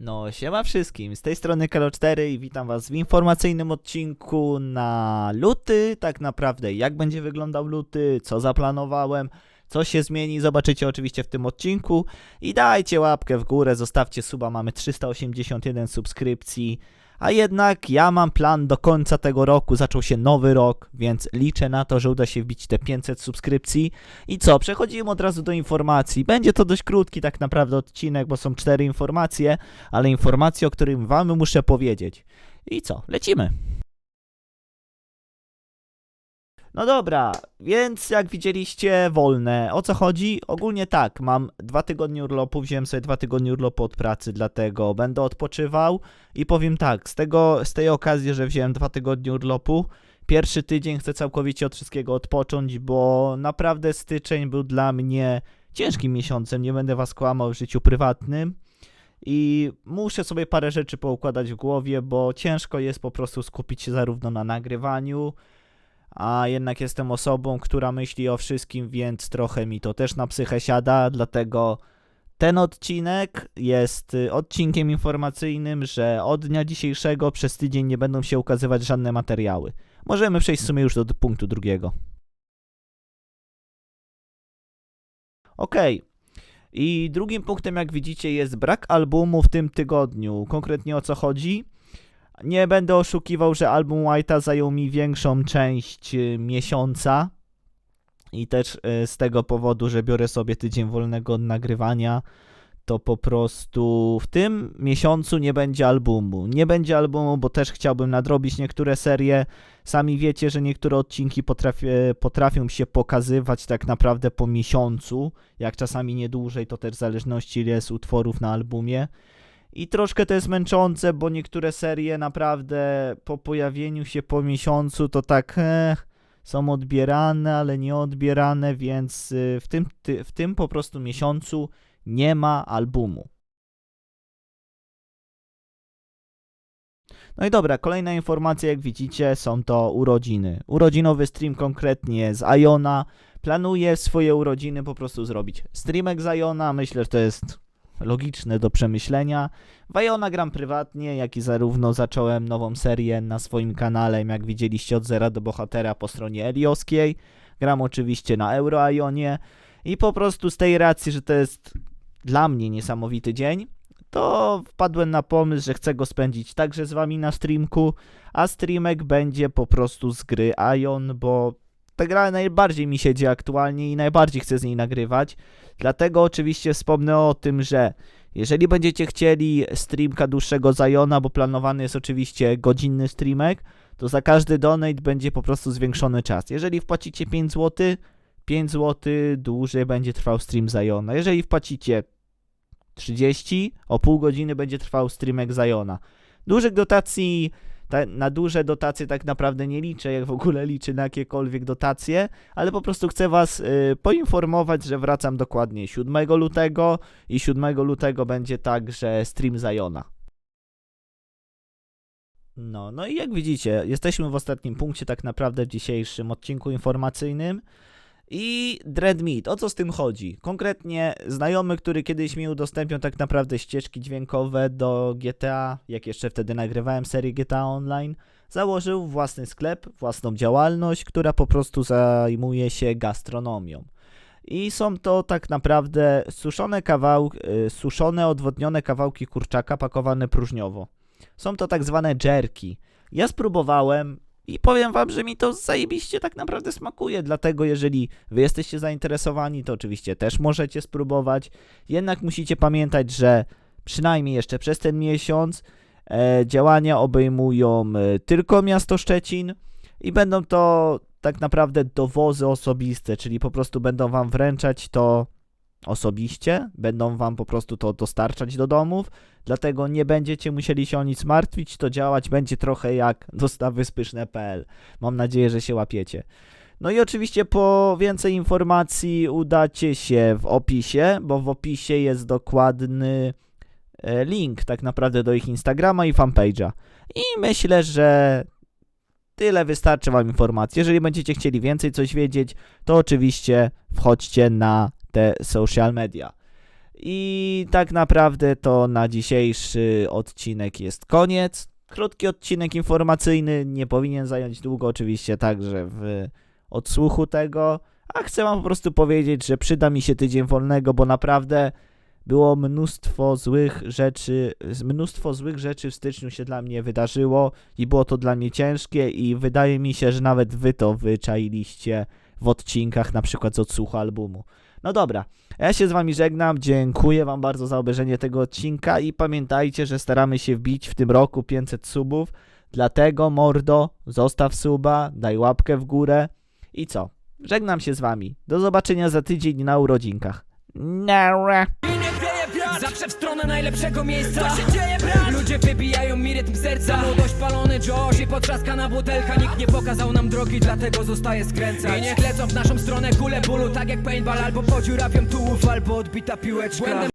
No, siema wszystkim, z tej strony Kalo4 i witam was w informacyjnym odcinku na luty, tak naprawdę jak będzie wyglądał luty, co zaplanowałem, co się zmieni, zobaczycie oczywiście w tym odcinku. I dajcie łapkę w górę, zostawcie suba, mamy 381 subskrypcji, a jednak ja mam plan do końca tego roku, zaczął się nowy rok, więc liczę na to, że uda się wbić te 500 subskrypcji i co, przechodzimy od razu do informacji, będzie to dość krótki tak naprawdę odcinek, bo są cztery informacje, ale informacje, o którym wam muszę powiedzieć. I co? Lecimy. No dobra, więc jak widzieliście, wolne. O co chodzi? Ogólnie tak, mam dwa tygodnie urlopu, wziąłem sobie dwa tygodnie urlopu od pracy, dlatego będę odpoczywał i powiem tak, z, tego, z tej okazji, że wziąłem dwa tygodnie urlopu, pierwszy tydzień chcę całkowicie od wszystkiego odpocząć, bo naprawdę styczeń był dla mnie ciężkim miesiącem, nie będę was kłamał w życiu prywatnym i muszę sobie parę rzeczy poukładać w głowie, bo ciężko jest po prostu skupić się zarówno na nagrywaniu, a jednak jestem osobą, która myśli o wszystkim, więc trochę mi to też na psychę siada, dlatego ten odcinek jest y, odcinkiem informacyjnym, że od dnia dzisiejszego przez tydzień nie będą się ukazywać żadne materiały. Możemy przejść w sumie już do punktu drugiego. Okej. I drugim punktem, jak widzicie, jest brak albumu w tym tygodniu. Konkretnie o co chodzi? Nie będę oszukiwał, że album White'a zajął mi większą część y, miesiąca. I też y, z tego powodu, że biorę sobie tydzień wolnego od nagrywania, to po prostu w tym miesiącu nie będzie albumu. Nie będzie albumu, bo też chciałbym nadrobić niektóre serie. Sami wiecie, że niektóre odcinki potrafię, potrafią się pokazywać tak naprawdę po miesiącu, jak czasami nie dłużej, to też w zależności ile jest utworów na albumie. I troszkę to jest męczące, bo niektóre serie naprawdę po pojawieniu się po miesiącu to tak eh, są odbierane, ale nie odbierane, więc y, w tym, ty, w tym po prostu miesiącu nie ma albumu. No i dobra, kolejna informacja, jak widzicie, są to urodziny. Urodzinowy stream konkretnie z Iona. Planuję swoje urodziny po prostu zrobić streamek z Iona. Myślę, że to jest logiczne do przemyślenia. W Iona gram prywatnie, jak i zarówno zacząłem nową serię na swoim kanale, jak widzieliście od zera do bohatera po stronie Elioskiej. Gram oczywiście na Euro Ionie i po prostu z tej racji, że to jest dla mnie niesamowity dzień, to wpadłem na pomysł, że chcę go spędzić także z wami na streamku, a streamek będzie po prostu z gry Ion, bo ta gra najbardziej mi siedzi aktualnie i najbardziej chcę z niej nagrywać. Dlatego oczywiście wspomnę o tym, że jeżeli będziecie chcieli streamka dłuższego z Iona, bo planowany jest oczywiście godzinny streamek, to za każdy donate będzie po prostu zwiększony czas. Jeżeli wpłacicie 5 zł, 5 zł dłużej będzie trwał stream z Iona. Jeżeli wpłacicie 30, o pół godziny będzie trwał streamek z Iona. Dużych dotacji, ta, na duże dotacje tak naprawdę nie liczę, jak w ogóle liczę na jakiekolwiek dotacje, ale po prostu chcę was y, poinformować, że wracam dokładnie 7 lutego i 7 lutego będzie także stream z Iona. No, no i jak widzicie, jesteśmy w ostatnim punkcie tak naprawdę w dzisiejszym odcinku informacyjnym. I Dreadmeat, o co z tym chodzi? Konkretnie znajomy, który kiedyś mi udostępnił tak naprawdę ścieżki dźwiękowe do GTA, jak jeszcze wtedy nagrywałem serię GTA Online, założył własny sklep, własną działalność, która po prostu zajmuje się gastronomią. I są to tak naprawdę suszone kawałki, suszone, odwodnione kawałki kurczaka pakowane próżniowo. Są to tak zwane jerki. Ja spróbowałem, i powiem wam, że mi to zajebiście tak naprawdę smakuje, dlatego jeżeli wy jesteście zainteresowani, to oczywiście też możecie spróbować. Jednak musicie pamiętać, że przynajmniej jeszcze przez ten miesiąc e, działania obejmują e, tylko miasto Szczecin i będą to tak naprawdę dowozy osobiste, czyli po prostu będą wam wręczać to osobiście, będą wam po prostu to dostarczać do domów, dlatego nie będziecie musieli się o nic martwić, to działać będzie trochę jak dostawy spyszne.pl. Mam nadzieję, że się łapiecie. No i oczywiście po więcej informacji udacie się w opisie, bo w opisie jest dokładny e, link tak naprawdę do ich Instagrama i fanpage'a. I myślę, że tyle wystarczy wam informacji. Jeżeli będziecie chcieli więcej coś wiedzieć, to oczywiście wchodźcie na te social media. I tak naprawdę to na dzisiejszy odcinek jest koniec. Krótki odcinek informacyjny, nie powinien zająć długo, oczywiście także w odsłuchu tego. A chcę wam po prostu powiedzieć, że przyda mi się tydzień wolnego, bo naprawdę było mnóstwo złych rzeczy, mnóstwo złych rzeczy w styczniu się dla mnie wydarzyło i było to dla mnie ciężkie i wydaje mi się, że nawet wy to wyczailiście w odcinkach na przykład z odsłuchu albumu. No dobra, ja się z wami żegnam, dziękuję wam bardzo za obejrzenie tego odcinka i pamiętajcie, że staramy się wbić w tym roku 500 subów, dlatego mordo, zostaw suba, daj łapkę w górę i co? Żegnam się z wami. Do zobaczenia za tydzień na urodzinkach. Nara. Zawsze w stronę najlepszego miejsca. Co się dzieje, brat? Ludzie wybijają mi rytm serca. Młodość palony Josh i potrzaskana butelka Nikt nie pokazał nam drogi, dlatego zostaje skręcać. I niech lecą w naszą stronę kule bólu Tak jak paintball albo podziurawią tułów Albo odbita piłeczka. Błędem